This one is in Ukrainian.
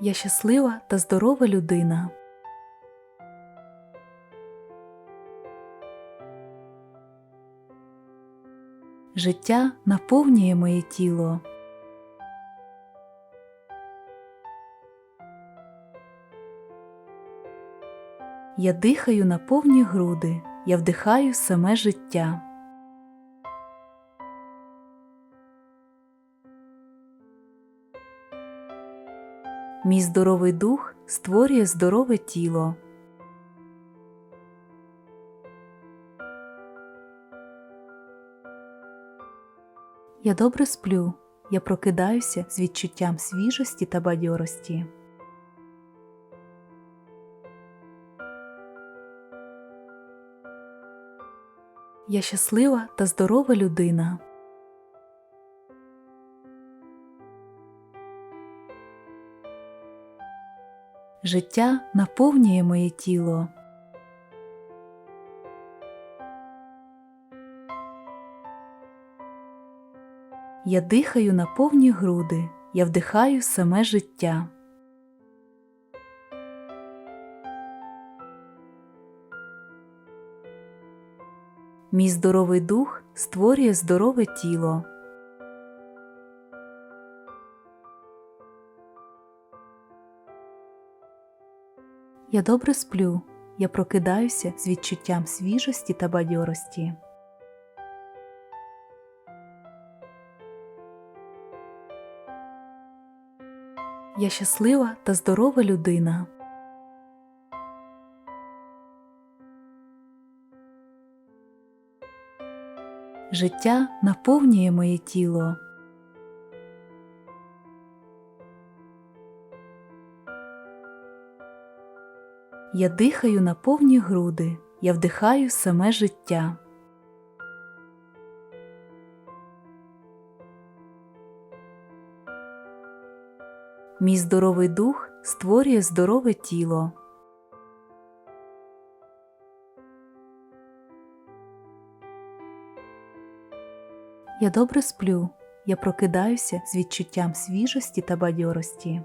Я щаслива та здорова людина. Життя наповнює моє тіло. Я дихаю на повні груди, я вдихаю саме життя. Мій здоровий дух створює здорове тіло. Я добре сплю, я прокидаюся з відчуттям свіжості та бадьорості. Я щаслива та здорова людина. Життя наповнює моє тіло. Я дихаю на повні груди, я вдихаю саме життя. Мій здоровий дух створює здорове тіло. Я добре сплю, я прокидаюся з відчуттям свіжості та бадьорості. Я щаслива та здорова людина. Життя наповнює моє тіло. Я дихаю на повні груди, я вдихаю саме життя. Мій здоровий дух створює здорове тіло. Я добре сплю, я прокидаюся з відчуттям свіжості та бадьорості.